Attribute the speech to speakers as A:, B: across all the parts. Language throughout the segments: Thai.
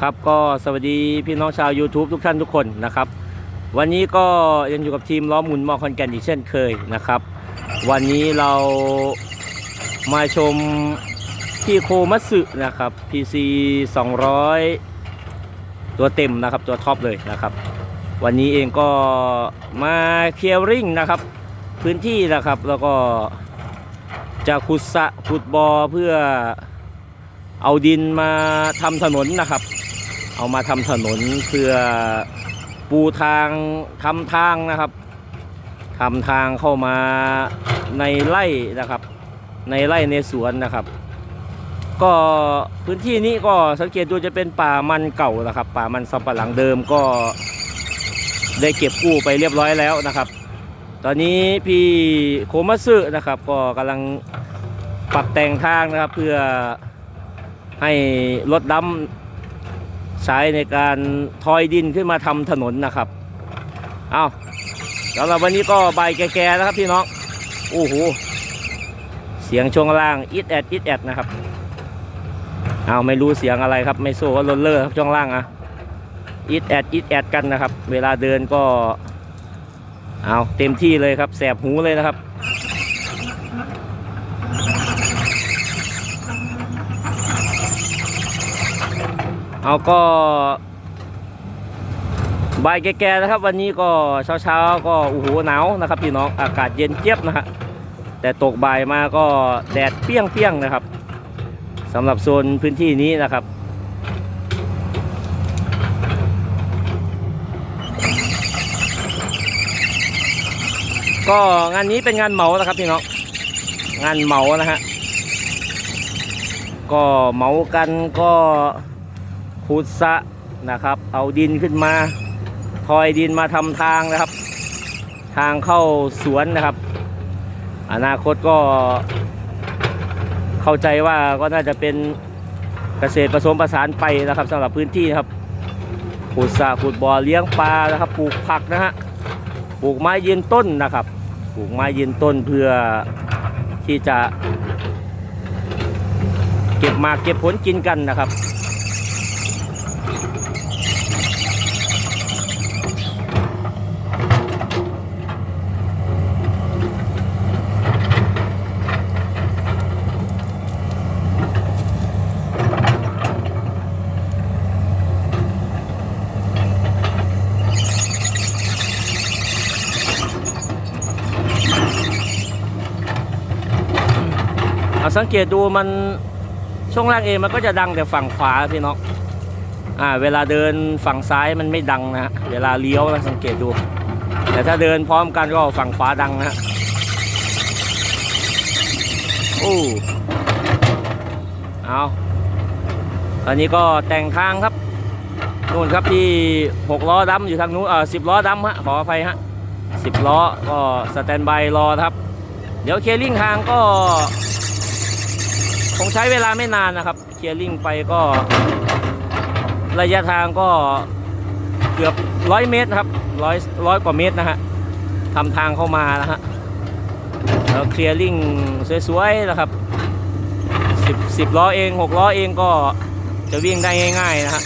A: ครับก็สวัสดีพี่น้องชาว YouTube ทุกท่านทุกคนนะครับ วันนี้ก็ยังอยู่กับทีมล้อหมุนมอคอนแกนอีกเช่นเคยนะครับ วันนี้เรามาชมที่โคมัตสึนะครับ PC 200 ตัวเต็มนะครับตัวท็อปเลยนะครับ วันนี้เองก็มาเคลียร์ริงนะครับ พื้นที่นะครับแล้วก็จะขุดสะขุดบอ่อเพื่อเอาดินมาทำถนนนะครับ เอามาทำถนนเพื่อปูทางทำทางนะครับทำทางเข้ามาในไร่นะครับ ในไร่ในสวนนะครับ ก็พื้นที่นี้ก็สังเกตดูจะเป็นป่ามันเก่านะครับ ป่ามันสำปะหลังเดิมก็ได้เก็บกู้ไปเรียบร้อยแล้วนะครับ ตอนนี้พี่โคมัตสึนะครับ ก็กำลังปรับแต่งทางนะครับ เพื่อให้รถดำ ใช้ในการทอยดินขึ้นมาทำถนนนะครับเอาสำหรับวันนี้ก็ใบแก่ๆนะครับพี่น้องโอ้โหเสียงช่วงล่างอิดแอดอิดแอดนะครับเอาไม่รู้เสียงอะไรครับ ไม่โซ่ก็ลนเลอร์ครับช่วงล่างอะอิดแอดอิดแอดกันนะครับ เวลาเดินก็เอาเต็มที่เลยครับแสบหูเลยนะครับ เอาก็บ่ายแก่ๆนะครับ วันนี้ก็เช้าๆก็โอ้โหหนาวนะครับพี่น้องอากาศเย็นเจี๊ยบนะฮะแต่ตกบ่ายมาก็แดดเปี้ยงๆนะครับสำหรับโซนพื้นที่นี้นะครับก็งานนี้เป็นงานเหมานะครับพี่น้องงานเหมานะฮะก็เหมากันก็ ขุดสะนะครับ เอาดินขึ้นมาทอยดินมาทำทางนะครับ ทางเข้าสวนนะครับ อนาคตก็เข้าใจว่าก็น่าจะเป็นเกษตรผสมผสานไปนะครับสำหรับพื้นที่นะครับขุดสระขุดบ่อเลี้ยงปลานะครับ ปลูกผักนะฮะปลูกไม้ยืนต้นนะครับ ปลูกไม้ยืนต้นเพื่อที่จะ เก็บมาเก็บผลกินกันนะครับ เอาสังเกตดูมันช่วงแรกเองมันก็จะดังแต่ฝั่งขวาพี่น้องอ่าเวลาเดินฝั่งซ้ายมันไม่ดังนะฮะเวลาเลี้ยวนะสังเกตดู แต่ถ้าเดินพร้อมกันก็ฝั่งขวาดังนะฮะโอ้เอาตอนนี้ก็แต่งทางครับนู่นครับที่หกล้อดำอยู่ทางนู้นเออสิบล้อดำฮะขออภัยฮะสิบล้อก็สแตนบายรอครับ เดี๋ยวเคลียร์ลิงทางก็ ผมใช้เวลาไม่นานนะครับ เคลียร์ลิงไปก็ ระยะทางก็เกือบร้อยเมตรครับร้อยร้อยกว่าเมตรนะฮะทำทางเข้ามานะฮะแล้วเคลียร์ลิงสวยๆนะครับสิบสิบล้อเองหกล้อเองก็จะวิ่งได้ง่ายๆนะฮะ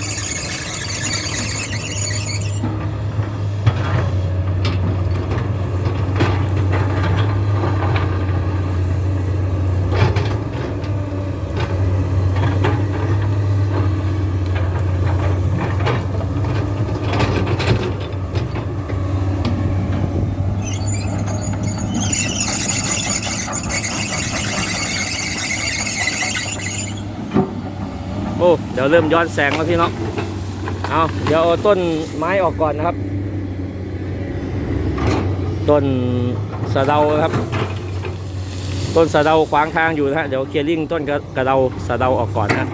A: อ้เดี๋ยวเริ่มย้อนแสงแล้วพี่เนาะเอาเดี๋ยวเอาต้นไม้ออกก่อนนะครับ ต้นสะเดาครับ ต้นสะเดาขวางทางอยู่นะฮะเดี๋ยวเคลียร์ลิงต้นกระกระเดาสะเดาออกก่อนนะ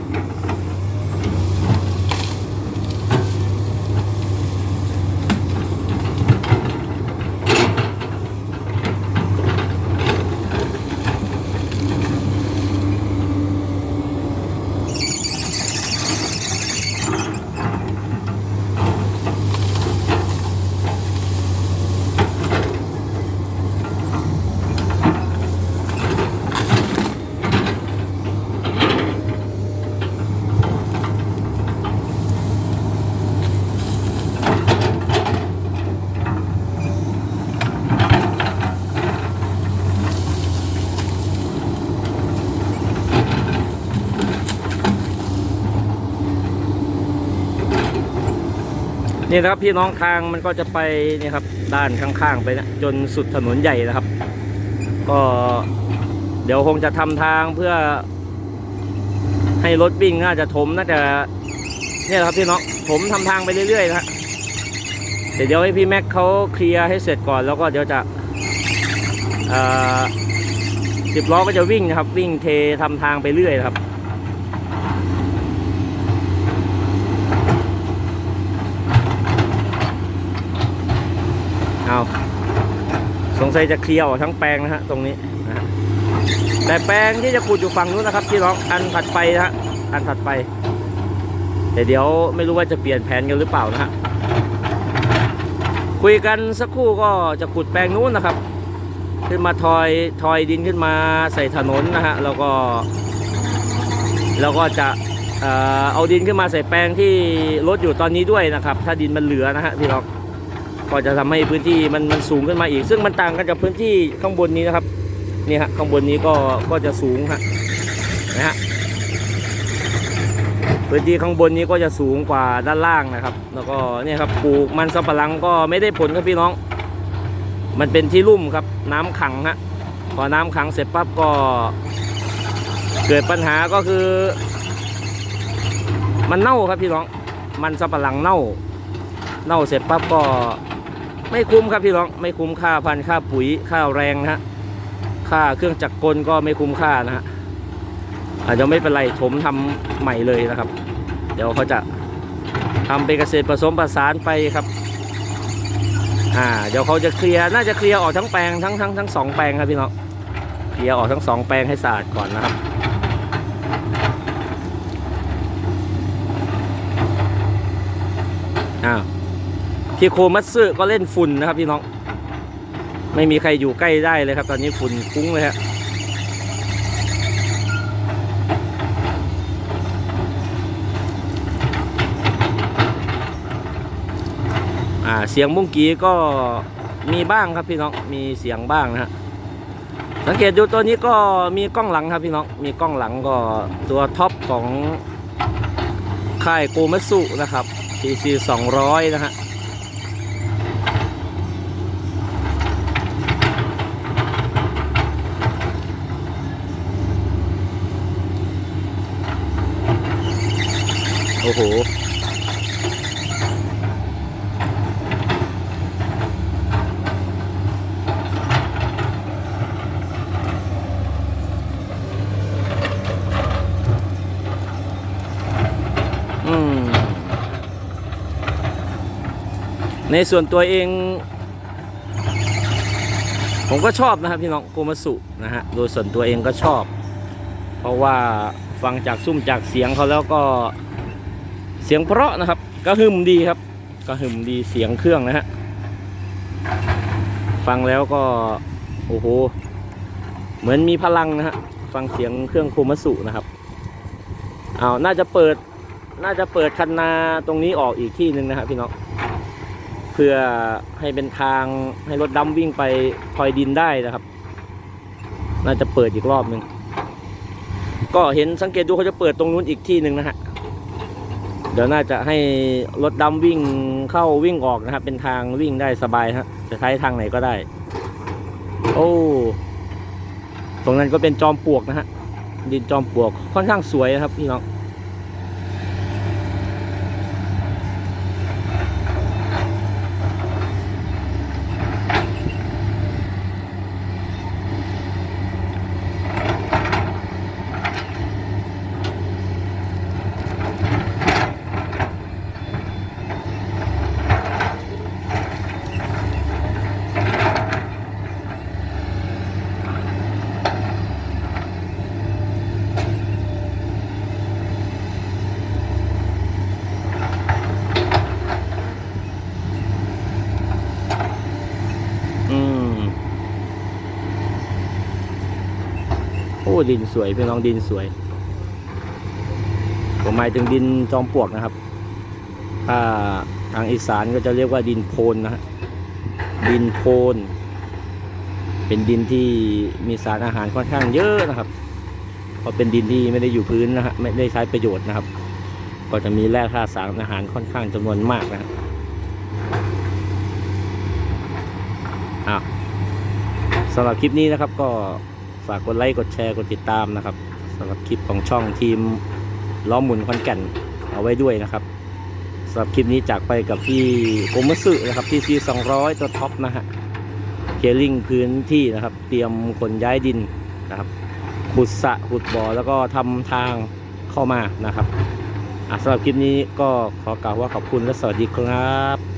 A: นี่นะครับพี่น้องทางมันก็จะไปนี่ครับด้านข้างๆไปนะจนสุดถนนใหญ่นะครับ ก็เดี๋ยวคงจะทำทางเพื่อ ให้รถวิ่งน่าจะถมน่าจะเนี่ยแหละครับพี่น้องถมทำทางไปเรื่อยๆนะฮะแต่เดี๋ยวให้พี่แม็กเขาเคลียร์ให้เสร็จก่อนแล้วก็เดี๋ยวจะสิบล้อก็จะวิ่งนะครับ วิ่งเททำทางไปเรื่อยนะครับ เอา สงสัยจะเคลียร์ออกทั้งแปลงนะฮะตรงนี้นะฮะแต่แปลงที่จะขุดอยู่ฝั่งนู้นนะครับพี่น้องอันถัดไปนะฮะอันถัดไป แต่เดี๋ยวไม่รู้ว่าจะเปลี่ยนแผนกันหรือเปล่านะฮะคุยกันสักครู่ก็จะขุดแปลงนู้นนะครับ ขึ้นมาทอยทอยดินขึ้นมาใส่ถนนนะฮะแล้วก็ แล้วก็จะเอ่อเอาดินขึ้นมาใส่แปลงที่รถอยู่ตอนนี้ด้วยนะครับ ถ้าดินมันเหลือนะฮะพี่น้อง ก็จะทำให้พื้นที่มันมันสูงขึ้นมาอีก ซึ่งมันต่างกันจากพื้นที่ข้างบนนี้นะครับนี่ฮะข้างบนนี้ก็ก็จะสูงฮะนะฮะพื้นที่ข้างบนนี้ก็จะสูงกว่าด้านล่างนะครับ แล้วก็เนี่ยครับปลูกมันสำปะหลังก็ไม่ได้ผลครับพี่น้อง มันเป็นที่ลุ่มครับน้ำขังฮะพอน้ำขังเสร็จปั๊บก็ เกิดปัญหาก็คือ มันเน่าครับพี่น้อง มันสำปะหลังเน่า เน่าเสร็จปั๊บก็ ไม่คุ้มครับพี่น้องไม่คุ้มค่าพันค่าปุ๋ยค่าแรงนะฮะค่าเครื่องจักรกลก็ไม่คุ้มค่านะฮะอาจจะไม่เป็นไรถมทำใหม่เลยนะครับ เดี๋ยวเขาจะทำเป็นเกษตรผสมผสานไปครับอ่าเดี๋ยวเขาจะเคลียร์น่าจะเคลียร์ออกทั้งแปลงทั้งทั้งทั้งสองแปลงครับพี่น้องเคลียร์ออกทั้งสองแปลงให้สะอาดก่อนนะครับอ้าว พี่โคมัตสึก็เล่นฝุ่นนะครับพี่น้อง ไม่มีใครอยู่ใกล้ได้เลยครับ ตอนนี้ฝุ่นฟุ้งเลยฮะอ่าเสียงมุ้งกี้ก็มีบ้างครับพี่น้อง มีเสียงบ้างนะฮะ สังเกตดูตัวนี้ก็มีกล้องหลังครับพี่น้อง มีกล้องหลังก็ตัวท็อปของค่ายโกมัตสึนะครับ PC 200 นะฮะ อ้โหอืมในส่วนตัวเอง ผมก็ชอบนะครับพี่น้องโกมาสุนะฮะโดยส่วนตัวเองก็ชอบ เพราะว่าฟังจากซุ้มจากเสียงเขาแล้วก็ เสียงเพราะนะครับก็หึมดีครับก็หึมดีเสียงเครื่องนะฮะฟังแล้วก็โอ้โหเหมือนมีพลังนะฮะฟังเสียงเครื่องโคมัสุนะครับเอาน่าจะเปิดน่าจะเปิดคันนาตรงนี้ออกอีกที่หนึ่งนะฮะพี่น้องเพื่อให้เป็นทางให้รถดำวิ่งไปทอยดินได้นะครับ น่าจะเปิดอีกรอบหนึ่งก็เห็นสังเกตดูเขาจะเปิดตรงนู้นอีกที่หนึ่งนะฮะ ดี๋ยวน่าจะให้รถดำวิ่งเข้าวิ่งออกนะครับ เป็นทางวิ่งได้สบายฮะจะใช้ทางไหนก็ได้ โอ้ตรงนั้นก็เป็นจอมปลวกนะฮะดินจอมปลวกค่อนข้างสวยนะครับพี่น้อง ดินสวยพี่น้องดินสวย ผมหมายถึงดินจอมปลวกนะครับถ้าทางอีสานก็จะเรียกว่าดินโพนนะฮะดินโพน เป็นดินที่มีสารอาหารค่อนข้างเยอะนะครับเพราะเป็นดินที่ไม่ได้อยู่พื้นนะฮะไม่ได้ใช้ประโยชน์นะครับ ก็จะมีแร่ธาตุสารอาหารค่อนข้างจำนวนมากนะครับสำหรับคลิปนี้นะครับก็ ฝากกดไลค์กดแชร์กดติดตามนะครับสำหรับคลิปของช่องทีมล้อหมุนคอนแก่นเอาไว้ด้วยนะครับสำหรับคลิปนี้จากไปกับพี่โกมัสึนะครับที่ซี200ตัวท็อปนะฮะเคลียร์ลิงพื้นที่นะครับ เตรียมขนย้ายดินนะครับขุดสะขุดบ่อแล้วก็ทำทางเข้ามานะครับสำหรับคลิปนี้ก็ขอกล่าวว่าขอบคุณและสวัสดีครับ